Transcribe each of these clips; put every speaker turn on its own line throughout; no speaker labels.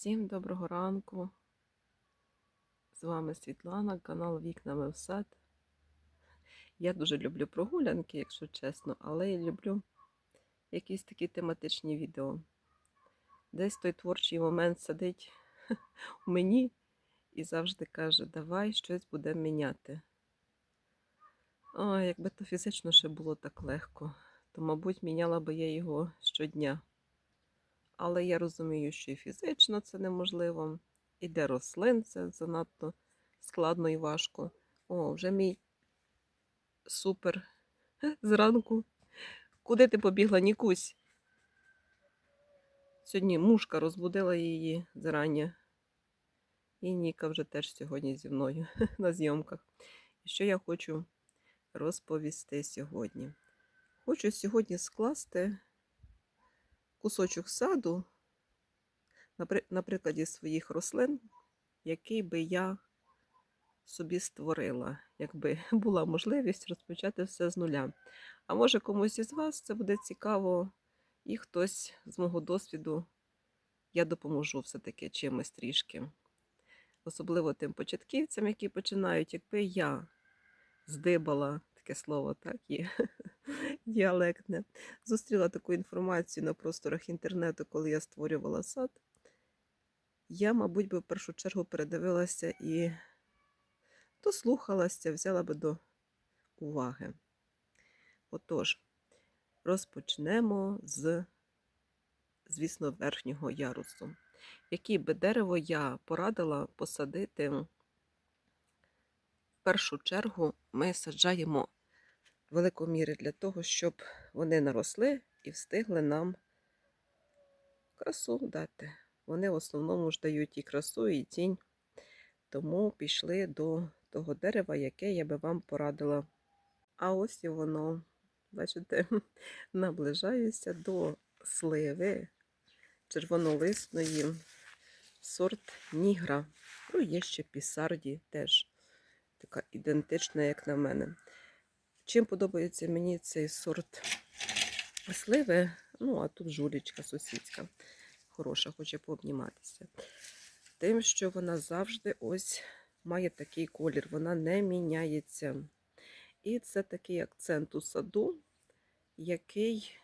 Всім доброго ранку. З вами Світлана, канал Вікнами в сад. Я дуже люблю прогулянки, якщо чесно, але я люблю якісь такі тематичні відео. Десь той творчий момент сидить у мені і завжди каже, давай щось будемо міняти. Ой, якби то фізично ще було так легко, то, мабуть, міняла би я його щодня. Але я розумію, що і фізично це неможливо, і для рослин це занадто складно і важко. О, вже мій супер зранку. Куди ти побігла, Нікусь? Сьогодні мушка розбудила її зарання. І Ніка вже теж сьогодні зі мною на зйомках. І що я хочу розповісти сьогодні? Хочу сьогодні скласти кусочок саду, на прикладі своїх рослин, який би я собі створила, якби була можливість розпочати все з нуля. А може комусь із вас це буде цікаво, і хтось з мого досвіду я допоможу все-таки чимось трішки. Особливо тим початківцям, які починають, якби я здибала таке слово, так є діалектне. Зустріла таку інформацію на просторах інтернету, коли я створювала сад. Я, мабуть, би в першу чергу передивилася і дослухалася, взяла би до уваги. Отож, розпочнемо з, звісно, верхнього ярусу. Яке би дерево я порадила посадити в першу чергу ми саджаємо великоміри для того, щоб вони наросли і встигли нам красу дати. Вони в основному ж дають і красу, і тінь. Тому пішли до того дерева, яке я би вам порадила. А ось і воно, бачите, наближаюся до сливи червонолисної, сорт нігра. Ну, є ще пісарді теж така ідентична, як на мене. Чим подобається мені цей сорт сливи? Ну, а тут жулічка сусідська. Хороша, хоче пообніматися. Тим, що вона завжди ось має такий колір, вона не міняється. І це такий акцент у саду, який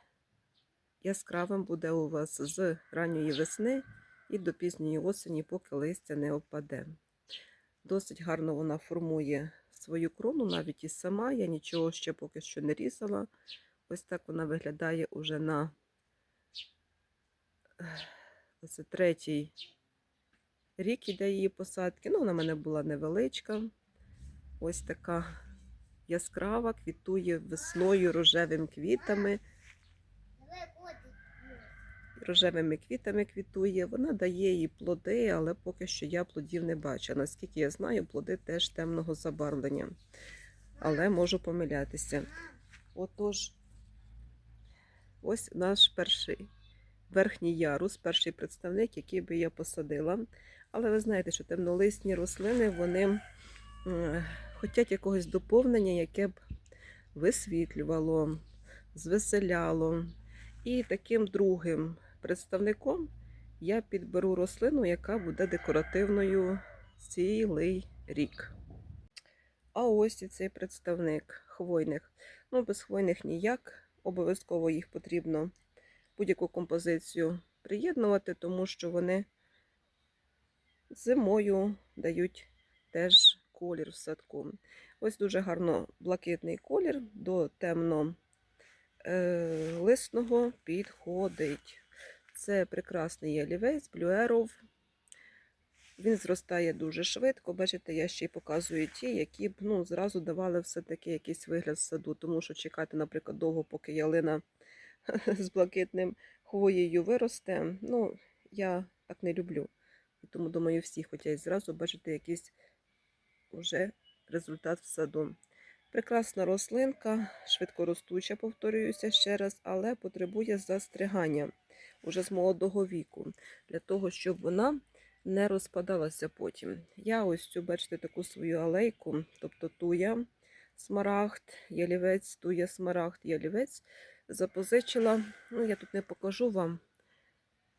яскравим буде у вас з ранньої весни і до пізньої осені, поки листя не опаде. Досить гарно вона формує свою крону, навіть і сама. Я нічого ще поки що не різала. Ось так вона виглядає уже на ось третій рік іде її посадки. Ну, вона в мене була невеличка. Ось така яскрава, квітує весною рожевими квітами. Рожевими квітами квітує. Вона дає їй плоди, але поки що я плодів не бачу. Наскільки я знаю, плоди теж темного забарвлення. Але можу помилятися. Отож, ось наш перший верхній ярус, перший представник, який би я посадила. Але ви знаєте, що темнолисні рослини вони хочуть якогось доповнення, яке б висвітлювало, звеселяло. І таким другим представником я підберу рослину, яка буде декоративною цілий рік. А ось і цей представник хвойних. Ну, без хвойних ніяк. Обов'язково їх потрібно будь-яку композицію приєднувати, тому що вони зимою дають теж колір в садку. Ось дуже гарно блакитний колір до темно е, підходить. Це прекрасний ялівець, блюеров. Він зростає дуже швидко. Бачите, я ще й показую ті, які б ну, зразу давали все-таки якийсь вигляд саду, тому що чекати, наприклад, довго, поки ялина з блакитним хвоєю виросте. Ну, я так не люблю. Тому, думаю, всі хочуть зразу бачити якийсь вже результат в саду. Прекрасна рослинка, швидкоростуча, повторююся ще раз, але потребує застригання уже з молодого віку, для того, щоб вона не розпадалася потім. Я ось цю, бачите, таку свою алейку, тобто туя, смарагд, ялівець, туя, смарагд, ялівець, запозичила. Ну, я тут не покажу вам,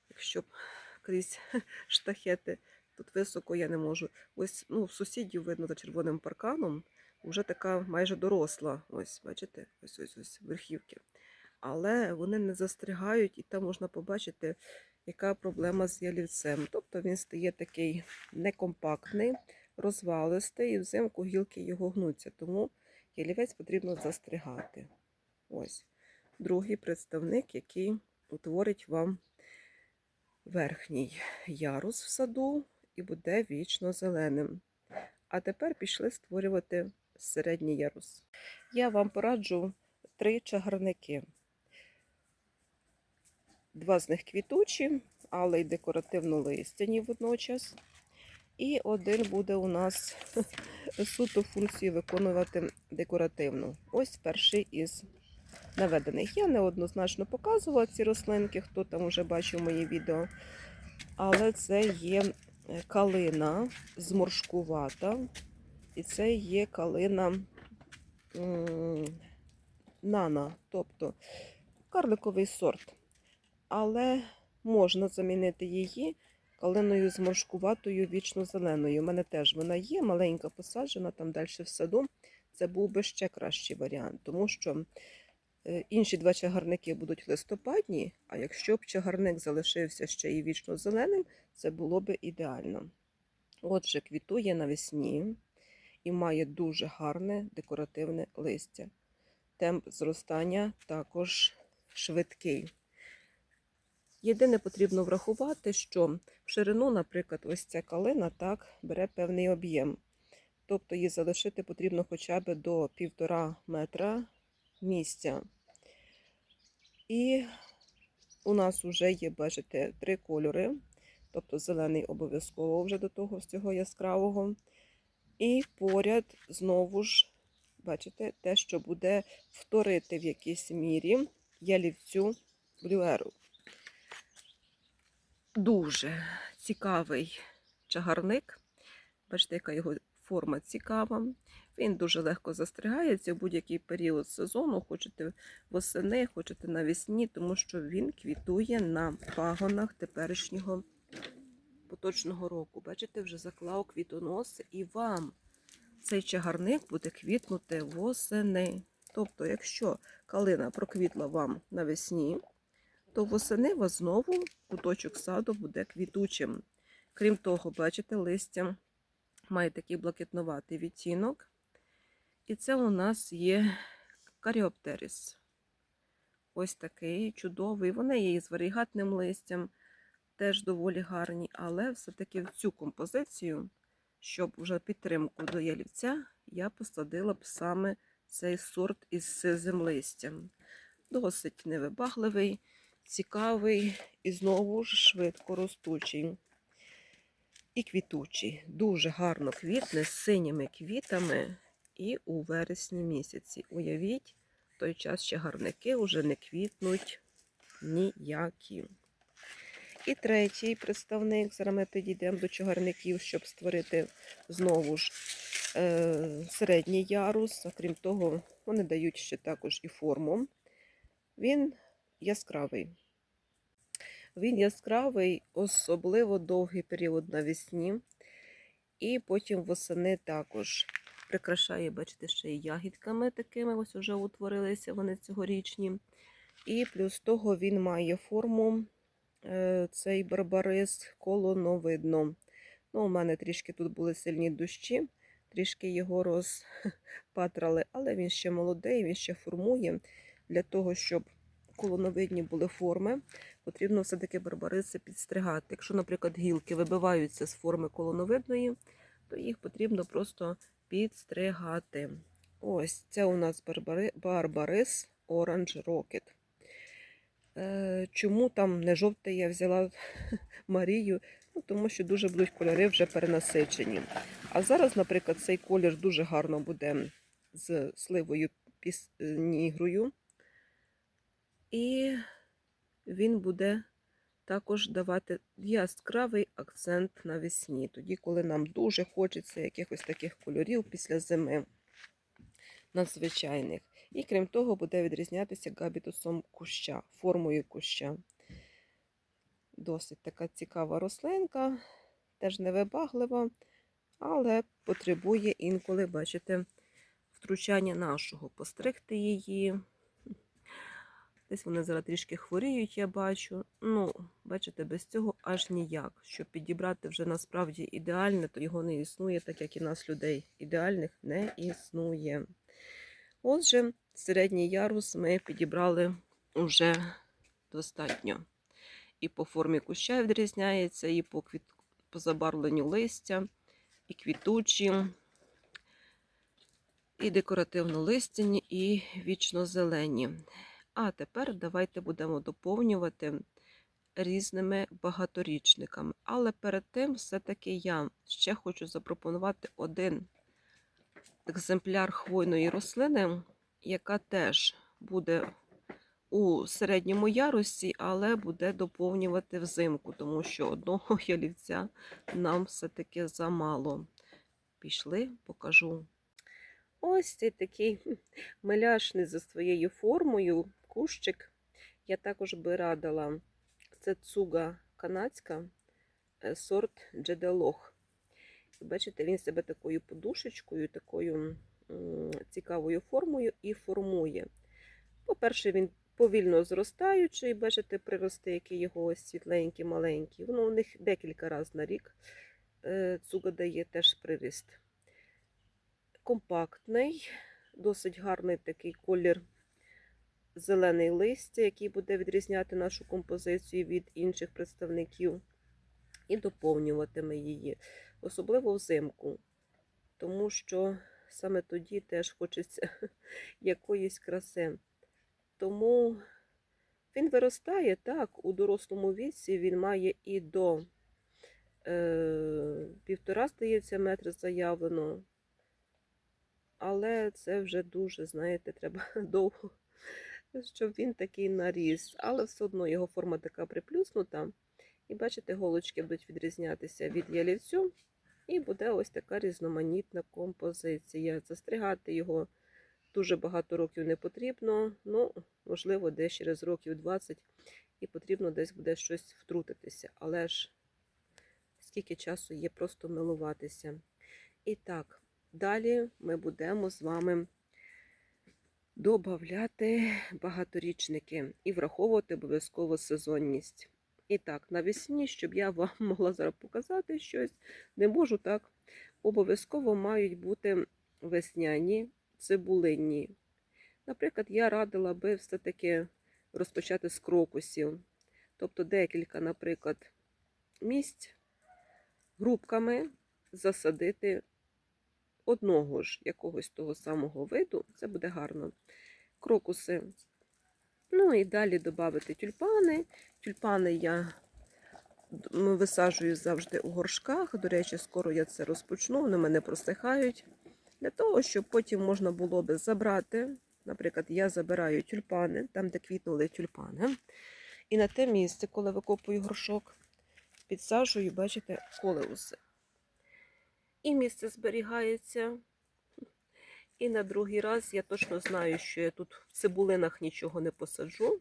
якщо б крізь штахети. Тут високо я не можу. Ось ну, сусідів видно за червоним парканом, вже така майже доросла. Ось, бачите, ось ось ось верхівки. Але вони не застрягають, і там можна побачити, яка проблема з ялівцем. Тобто він стає такий некомпактний, розвалистий, і взимку гілки його гнуться. Тому ялівець потрібно застригати. Ось другий представник, який утворить вам верхній ярус в саду і буде вічно зеленим. А тепер пішли створювати середній ярус. Я вам пораджу три чагарники. Два з них квітучі, але й декоративно листяні водночас. І один буде у нас суто функцію виконувати декоративну. Ось перший із наведених. Я неоднозначно показувала ці рослинки, хто там вже бачив мої відео. Але це є е, калина зморшкувата. І це є калина нана, тобто карликовий сорт. Але можна замінити її калиною зморшкуватою вічно-зеленою. У мене теж вона є, маленька посаджена там далі в саду. Це був би ще кращий варіант, тому що е, інші два чагарники будуть листопадні, а якщо б чагарник залишився ще і вічно зеленим, це було б ідеально. Отже, квітує навесні і має дуже гарне декоративне листя. Темп зростання також швидкий. Єдине потрібно врахувати, що в ширину, наприклад, ось ця калина так бере певний об'єм. Тобто її залишити потрібно хоча б до півтора метра місця. І у нас вже є, бачите, три кольори. Тобто зелений обов'язково вже до того всього яскравого. І поряд знову ж, бачите, те, що буде вторити в якійсь мірі ялівцю блюеру. Дуже цікавий чагарник. Бачите, яка його форма цікава. Він дуже легко застрягається в будь-який період сезону, хочете восени, хочете навесні, тому що він квітує на пагонах теперішнього поточного року. Бачите, вже заклав квітоноси і вам цей чагарник буде квітнути восени. Тобто, якщо калина проквітла вам навесні, то восени вас знову куточок саду буде квітучим. Крім того, бачите, листя має такий блакитноватий відтінок. І це у нас є каріоптеріс. Ось такий чудовий. Вони є із варігатним листям, теж доволі гарні, але все-таки в цю композицію, щоб вже підтримку до ялівця, я посадила б саме цей сорт із сизим листям. Досить невибагливий, цікавий і знову ж швидко ростучий. І квітучий. Дуже гарно квітне з синіми квітами і у вересні місяці. Уявіть, в той час ще гарники вже не квітнуть ніякі. І третій представник, зараз ми підійдемо до чагарників, щоб створити знову ж е, середній ярус. Окрім того, вони дають ще також і форму. Він яскравий. Він яскравий, особливо довгий період навесні. І потім восени також прикрашає, бачите, ще й ягідками такими ось вже утворилися вони цьогорічні. І плюс того він має форму, е, цей барбарис колоновидно. Ну, У мене трішки тут були сильні дощі, трішки його розпатрали, але він ще молодий, він ще формує для того, щоб колоновидні були форми, потрібно все-таки барбариси підстригати. Якщо, наприклад, гілки вибиваються з форми колоновидної, то їх потрібно просто підстригати. Ось це у нас барбари... барбарис Orange Rocket. Е, Чому там не жовтий я взяла Марію? Ну, Тому що дуже будуть кольори вже перенасичені. А зараз, наприклад, цей колір дуже гарно буде з сливою піснігрою. І він буде також давати яскравий акцент навесні, тоді, коли нам дуже хочеться якихось таких кольорів після зими надзвичайних. І крім того, буде відрізнятися габітусом куща, формою куща. Досить така цікава рослинка, теж невибаглива, але потребує інколи, бачите, втручання нашого. Постригти її. Десь вони зараз трішки хворіють, я бачу. Ну, бачите, без цього аж ніяк. Щоб підібрати вже насправді ідеальне, то його не існує, так як і нас, людей ідеальних, не існує. Отже, середній ярус ми підібрали вже достатньо. І по формі куща відрізняється, і по, квіт... по забарвленню листя, і квітучі, і декоративно-листяні, і вічно-зелені. А тепер давайте будемо доповнювати різними багаторічниками. Але перед тим, все-таки я ще хочу запропонувати один екземпляр хвойної рослини, яка теж буде у середньому ярусі, але буде доповнювати взимку, тому що одного ялівця нам все-таки замало. Пішли, покажу. Ось цей такий миляшний за своєю формою кущик. Я також би радила. Це цуга канадська, е, сорт джеделох. Бачите, він себе такою подушечкою, такою цікавою формою і формує. По-перше, він повільно зростаючий, бачите, прирости, які його ось світленькі, маленькі. Воно у них декілька разів на рік е, цуга дає теж приріст. Компактний, досить гарний такий колір зелений листя, який буде відрізняти нашу композицію від інших представників, і доповнюватиме її, особливо взимку, тому що саме тоді теж хочеться якоїсь краси. Тому він виростає так, у дорослому віці він має і до е, півтора, здається, метра заявлено. Але це вже дуже, знаєте, треба довго, щоб він такий наріс. Але все одно його форма така приплюснута. І бачите, голочки будуть відрізнятися від ялівцю. І буде ось така різноманітна композиція. Застригати його дуже багато років не потрібно. Ну, можливо, десь через років 20 і потрібно десь буде щось втрутитися. Але ж скільки часу є просто милуватися. І так, далі ми будемо з вами додавати багаторічники і враховувати обов'язково сезонність. І так, навесні, щоб я вам могла зараз показати щось, не можу так. Обов'язково мають бути весняні цибулинні. Наприклад, я радила би все-таки розпочати з крокусів. Тобто декілька, наприклад, місць грубками засадити одного ж якогось того самого виду, це буде гарно. Крокуси. Ну і далі додати тюльпани. Тюльпани я висаджую завжди у горшках. До речі, скоро я це розпочну, вони мене просихають. Для того, щоб потім можна було би забрати. Наприклад, я забираю тюльпани, там, де квітнули тюльпани. І на те місце, коли викопую горшок, підсаджую, бачите, колеуси. І місце зберігається. І на другий раз я точно знаю, що я тут в цибулинах нічого не посаджу.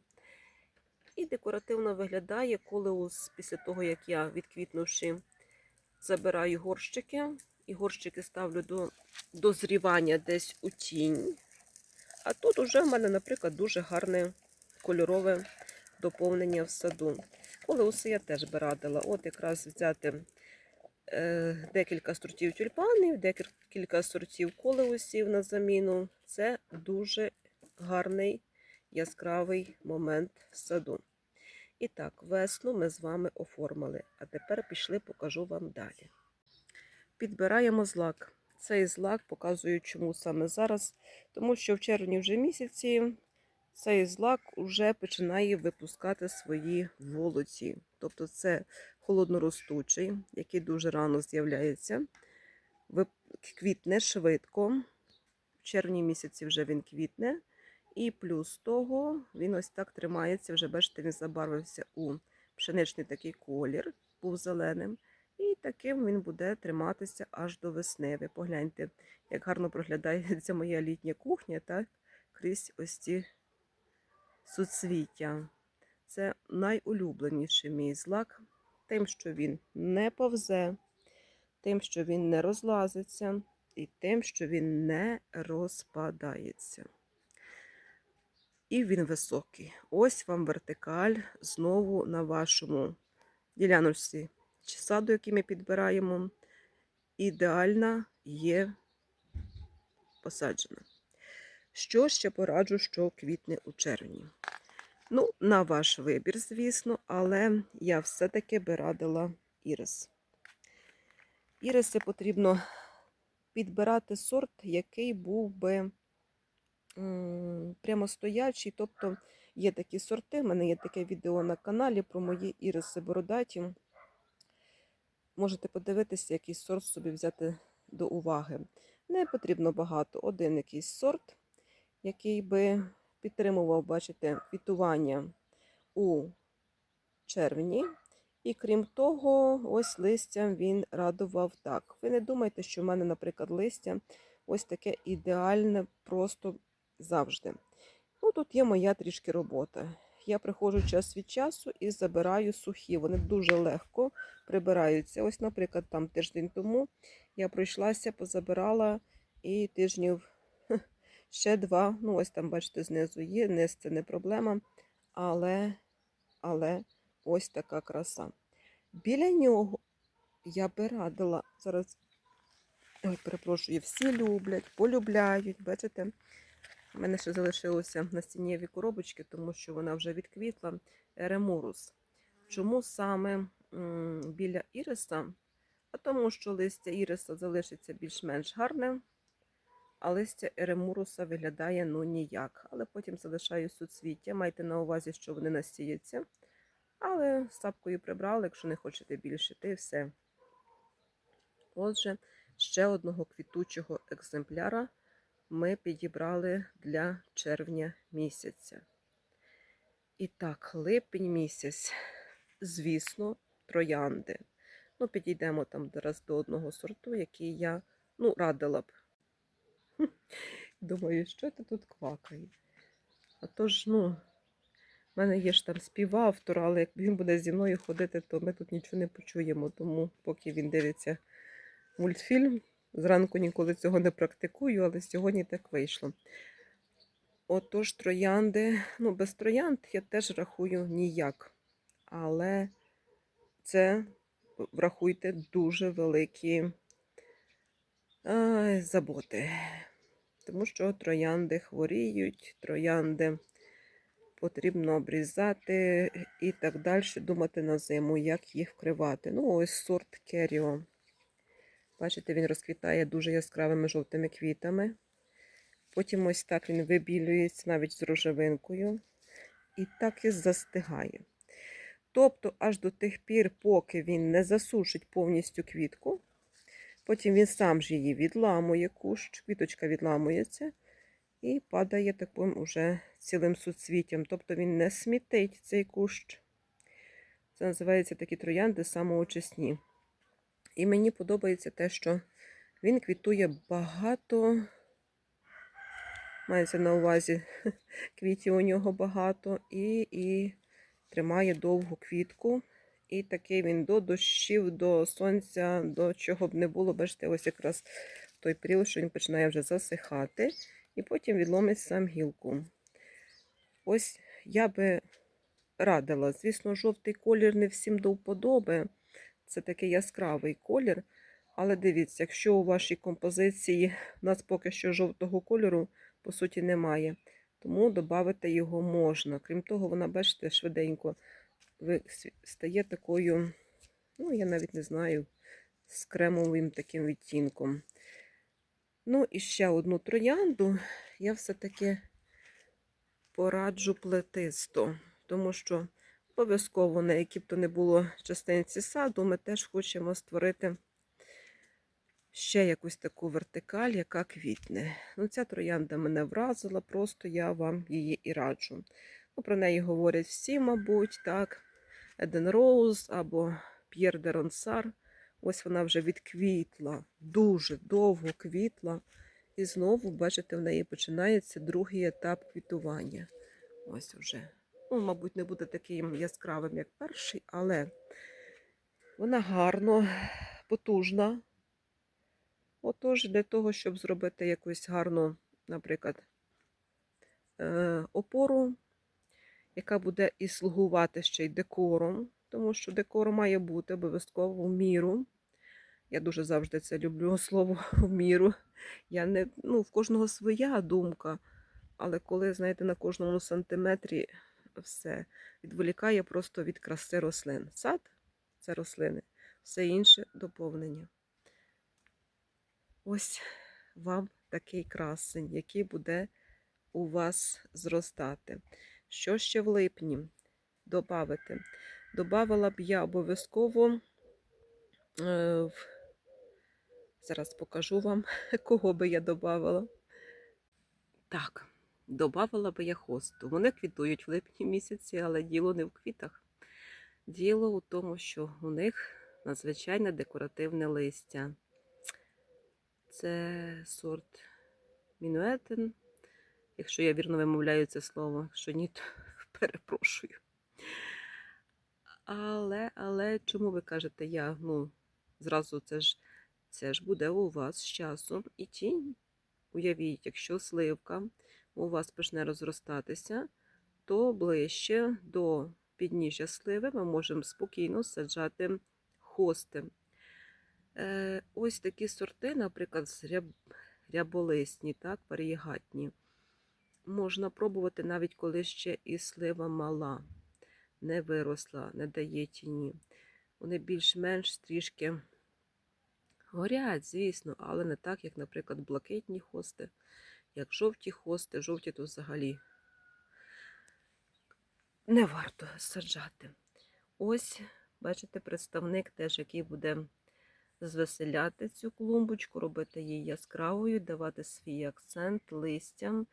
І декоративно виглядає колеус після того, як я, відквітнувши, забираю горщики. І горщики ставлю до дозрівання десь у тінь. А тут уже в мене, наприклад, дуже гарне кольорове доповнення в саду. Колеуси я теж би радила. От якраз взяти декілька сортів тюльпанів, декілька сортів колеусів на заміну. Це дуже гарний яскравий момент в саду. І так, весну ми з вами оформили. А тепер пішли, покажу вам далі. Підбираємо злак. Цей злак показую, чому саме зараз. Тому що в червні вже місяці цей злак вже починає випускати свої волоці. Тобто це холодноростучий, який дуже рано з'являється. Квітне швидко. В червні місяці вже він квітне. І плюс того він ось так тримається. Вже бачите, він забарвився у пшеничний такий колір, був зеленим. І таким він буде триматися аж до весни. Ви погляньте, як гарно проглядається моя літня кухня, так? крізь ось ці суцвіття. це найулюбленіший мій злак, тим, що він не повзе, тим, що він не розлазиться, і тим, що він не розпадається. І він високий. Ось вам вертикаль знову на вашому діляночці чи саду, який ми підбираємо, ідеальна є посаджена. Що ще пораджу, що квітне у червні? Ну, на ваш вибір, звісно, але я все-таки би радила ірис. Іриси потрібно підбирати сорт, який був би прямостоячий. Тобто є такі сорти, в мене є таке відео на каналі про мої іриси бородаті. Можете подивитися, який сорт собі взяти до уваги. Не потрібно багато, один якийсь сорт, який би підтримував, бачите, квітування у червні. І крім того, ось листям він радував так. Ви не думайте, що в мене, наприклад, листя ось таке ідеальне просто завжди. Ну, тут є моя трішки робота. Я приходжу час від часу і забираю сухі. Вони дуже легко прибираються. Ось, наприклад, там тиждень тому я пройшлася, позабирала і тижнів ще два. Ну, ось там, бачите, знизу є. Низ це не проблема. Але, але ось така краса. Біля нього я би радила зараз. Ой, перепрошую, всі люблять, полюбляють. Бачите? У мене ще залишилося на стінєві коробочки, тому що вона вже відквітла. Еремурус. Чому саме біля іриса? А тому, що листя іриса залишиться більш-менш гарним, а листя еремуруса виглядає ну ніяк. Але потім залишаю суцвіття. Майте на увазі, що вони насіються. Але сапкою прибрали, якщо не хочете більше, ти все. Отже, ще одного квітучого екземпляра ми підібрали для червня місяця. І так, липень місяць, звісно, троянди. Ну, підійдемо там зараз до одного сорту, який я ну, радила б. Думаю, що ти тут квакає? А то ж, ну, в мене є ж там співавтор, але як він буде зі мною ходити, то ми тут нічого не почуємо. Тому, поки він дивиться мультфільм, зранку ніколи цього не практикую, але сьогодні так вийшло. Отож, троянди, ну, без троянд я теж рахую ніяк. Але це, врахуйте, дуже великі ай, заботи. Тому що троянди хворіють, троянди потрібно обрізати і так далі, думати на зиму, як їх вкривати. Ну, ось сорт Керіо. Бачите, він розквітає дуже яскравими жовтими квітами. Потім ось так він вибілюється навіть з рожевинкою. І так і застигає. Тобто, аж до тих пір, поки він не засушить повністю квітку, потім він сам ж її відламує, кущ, квіточка відламується і падає таким уже цілим суцвіттям. Тобто він не смітить цей кущ. Це називається такі троянди самоочисні. І мені подобається те, що він квітує багато, мається на увазі, квітів у нього багато, і, і тримає довгу квітку. І такий він до дощів, до сонця, до чого б не було. Бачите, ось якраз той період, що він починає вже засихати, і потім відломить сам гілку. Ось я би радила. Звісно, жовтий колір не всім до вподоби. Це такий яскравий колір. Але дивіться, якщо у вашій композиції у нас поки що жовтого кольору, по суті, немає, тому додати його можна. Крім того, вона, бачите, швиденько стає такою, ну, я навіть не знаю, з кремовим таким відтінком. Ну, і ще одну троянду я все-таки пораджу плетисто, тому що обов'язково, на які б то не було частинці саду, ми теж хочемо створити ще якусь таку вертикаль, яка квітне. Ну, ця троянда мене вразила, просто я вам її і раджу. Ну, про неї говорять всі, мабуть, так. Еден Роуз або П'єр де Ронсар. Ось вона вже відквітла, дуже довго квітла. І знову, бачите, в неї починається другий етап квітування. Ось уже Ну, мабуть, не буде таким яскравим, як перший, але вона гарно, потужна. Отож, для того, щоб зробити якусь гарну, наприклад, е, опору, яка буде і слугувати ще й декором, тому що декор має бути обов'язково в міру. Я дуже завжди це люблю слово в міру. Я не, ну, в кожного своя думка, але коли, знаєте, на кожному сантиметрі все відволікає просто від краси рослин. Сад це рослини, все інше доповнення. Ось вам такий красень, який буде у вас зростати. Що ще в липні додати? Добавила б я обов'язково. е, Зараз покажу вам, кого би я додавала. Так, додавала би я хосту. Вони квітують в липні місяці, але діло не в квітах. Діло у тому, що у них надзвичайне декоративне листя. Це сорт мінуетен. Якщо я вірно вимовляю це слово, якщо ні, то перепрошую. Але, але чому ви кажете, я, ну, зразу це ж, це ж буде у вас з часом і тінь. Уявіть, якщо сливка у вас почне розростатися, то ближче до підніжжя сливи ми можемо спокійно саджати хости. Е, ось такі сорти, наприклад, ряб... ряболисні, так, варігатні. Можна пробувати навіть коли ще і слива мала, не виросла, не дає тіні. Вони більш-менш трішки горять, звісно, але не так, як, наприклад, блакитні хости, як жовті хости. Жовті то взагалі не варто саджати. Ось, бачите, представник теж, який буде звеселяти цю клумбочку, робити її яскравою, давати свій акцент листям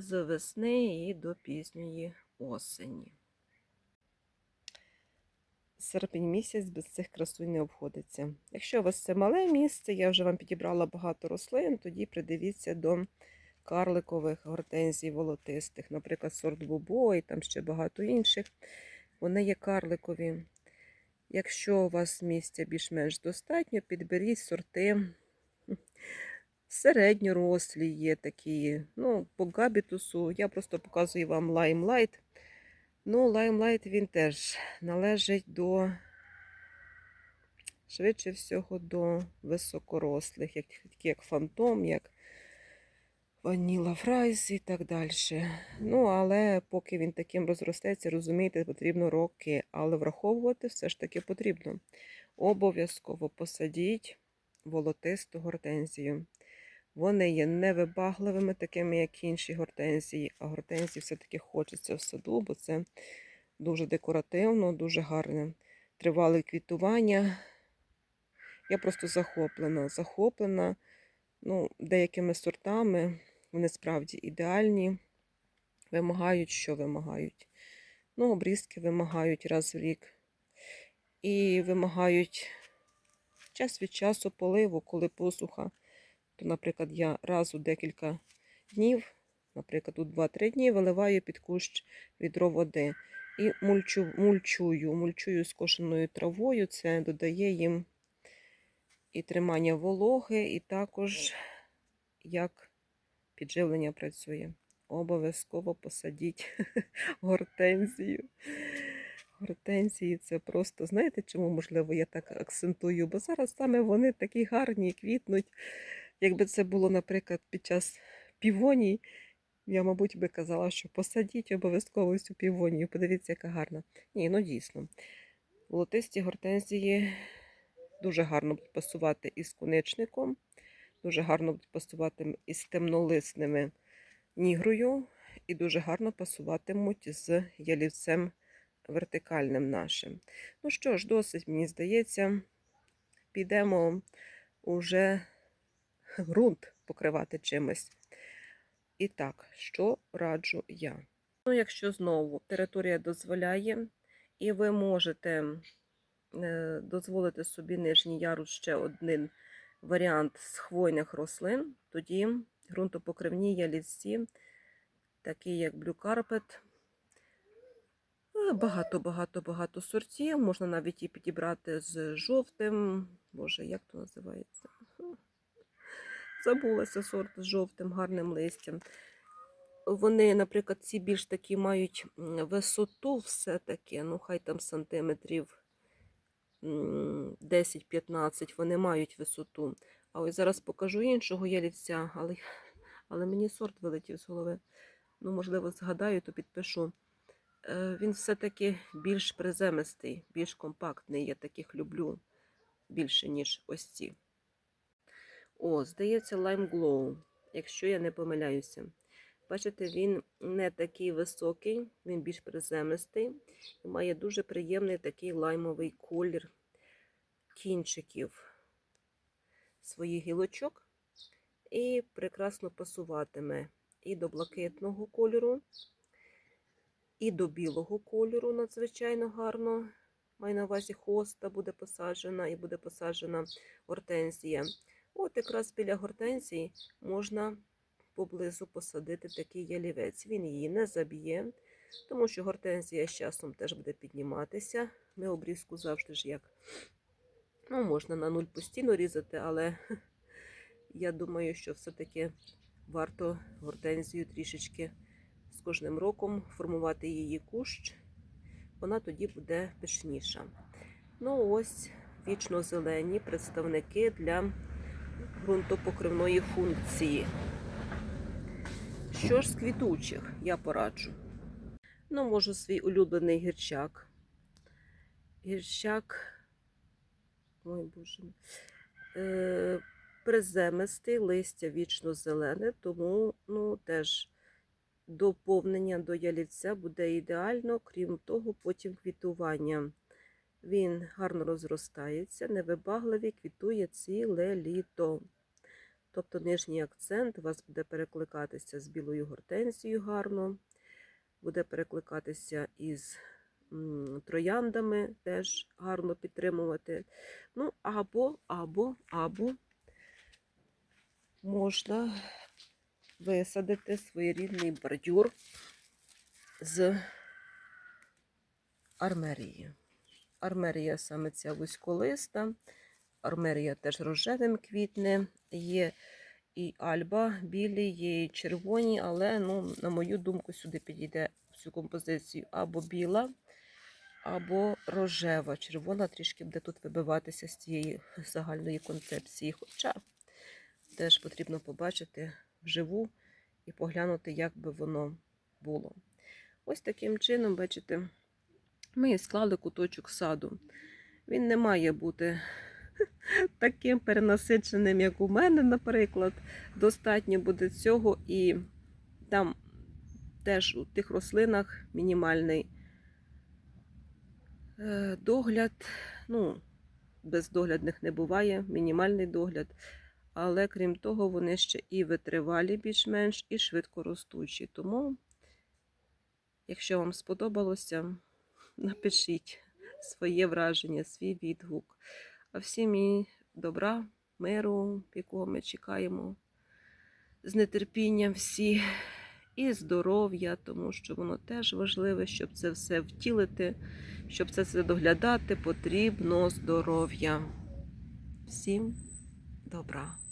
з весни і до пізньої осені. Серпень місяць без цих красунь не обходиться. Якщо у вас це мале місце, я вже вам підібрала багато рослин, тоді придивіться до карликових гортензій волотистих, наприклад, сорт Бубо і там ще багато інших. Вони є карликові. Якщо у вас місця більш-менш достатньо, підберіть сорти середньорослі є такі. Ну, по габітусу я просто показую вам лаймлайт. Ну, лаймлайт він теж належить до, швидше всього, до високорослих, як, такі як фантом, як ваніла фрайс і так далі. Ну, але поки він таким розростеться, розумієте, потрібно роки. Але враховувати все ж таки потрібно. Обов'язково посадіть волотисту гортензію. Вони є невибагливими, такими, як інші гортензії, а гортензії все-таки хочеться в саду, бо це дуже декоративно, дуже гарне. Тривале квітування. Я просто захоплена. Захоплена ну, деякими сортами. Вони справді ідеальні. Вимагають, що вимагають. Ну, обрізки вимагають раз в рік. І вимагають час від часу поливу, коли посуха то, наприклад, я раз у декілька днів, наприклад, у 2-3 дні виливаю під кущ відро води і мульчу, мульчую, мульчую скошеною травою. Це додає їм і тримання вологи, і також як підживлення працює. Обов'язково посадіть гортензію. Гортензії це просто, знаєте, чому, можливо, я так акцентую? Бо зараз саме вони такі гарні, квітнуть. Якби це було, наприклад, під час півоній, я, мабуть, би казала, що посадіть обов'язково всю півонію. Подивіться, яка гарна. Ні, ну дійсно. Волотисті гортензії дуже гарно будуть пасувати із куничником, дуже гарно будуть пасувати із темнолисними нігрою, і дуже гарно пасуватимуть з ялівцем вертикальним нашим. Ну що ж, досить, мені здається, підемо уже ґрунт покривати чимось. І так, що раджу я? Ну, якщо знову територія дозволяє, і ви можете е, дозволити собі нижній ярус ще один варіант з хвойних рослин, тоді ґрунтопокривні ялівці, такі як Blue Carpet, Е, Багато, багато, багато сортів. Можна навіть і підібрати з жовтим. Боже, як то називається? Забулася сорт з жовтим гарним листям. Вони, наприклад, ці більш такі мають висоту все-таки, ну хай там сантиметрів 10-15, вони мають висоту. А ось зараз покажу іншого ялівця, але, але мені сорт вилетів з голови. Ну, можливо, згадаю, то підпишу. Е, Він все-таки більш приземистий, більш компактний. Я таких люблю більше, ніж ось ці. О, здається, Lime Glow, якщо я не помиляюся. Бачите, він не такий високий, він більш приземистий і має дуже приємний такий лаймовий колір кінчиків своїх гілочок і прекрасно пасуватиме і до блакитного кольору, і до білого кольору надзвичайно гарно. Маю на увазі хоста буде посаджена і буде посаджена гортензія. От якраз біля гортензії можна поблизу посадити такий ялівець. Він її не заб'є, тому що гортензія з часом теж буде підніматися. Ми обрізку завжди ж як. Ну, можна на нуль постійно різати, але я думаю, що все-таки варто гортензію трішечки з кожним роком формувати її кущ. Вона тоді буде пишніша. Ну, ось вічно зелені представники для ґрунтопокривної функції. Що ж з квітучих я пораджу? Ну, можу свій улюблений гірчак. Гірчак, ой боже, е, приземистий, листя вічно зелене, тому ну, теж доповнення до ялівця буде ідеально, крім того, потім квітування. Він гарно розростається, невибагливий, квітує ціле літо. Тобто нижній акцент у вас буде перекликатися з білою гортензією гарно, буде перекликатися із трояндами, теж гарно підтримувати. Ну, або, або, або можна висадити своєрідний бордюр з армерії. Армерія саме ця вузьколиста. Армерія теж рожевим квітне. Є і альба білі, є і червоні, але, ну, на мою думку, сюди підійде в цю композицію або біла, або рожева. Червона трішки буде тут вибиватися з цієї загальної концепції. Хоча теж потрібно побачити вживу і поглянути, як би воно було. Ось таким чином, бачите, ми склали куточок саду. Він не має бути таким перенасиченим, як у мене, наприклад. Достатньо буде цього, і там теж у тих рослинах мінімальний е, догляд. Ну, без доглядних не буває, мінімальний догляд. Але крім того, вони ще і витривалі більш-менш, і швидко ростучі. Тому, якщо вам сподобалося, напишіть своє враження, свій відгук. А всім і добра, миру, якого ми чекаємо з нетерпінням всі, і здоров'я, тому що воно теж важливе, щоб це все втілити, щоб це все доглядати, потрібно здоров'я. Всім добра.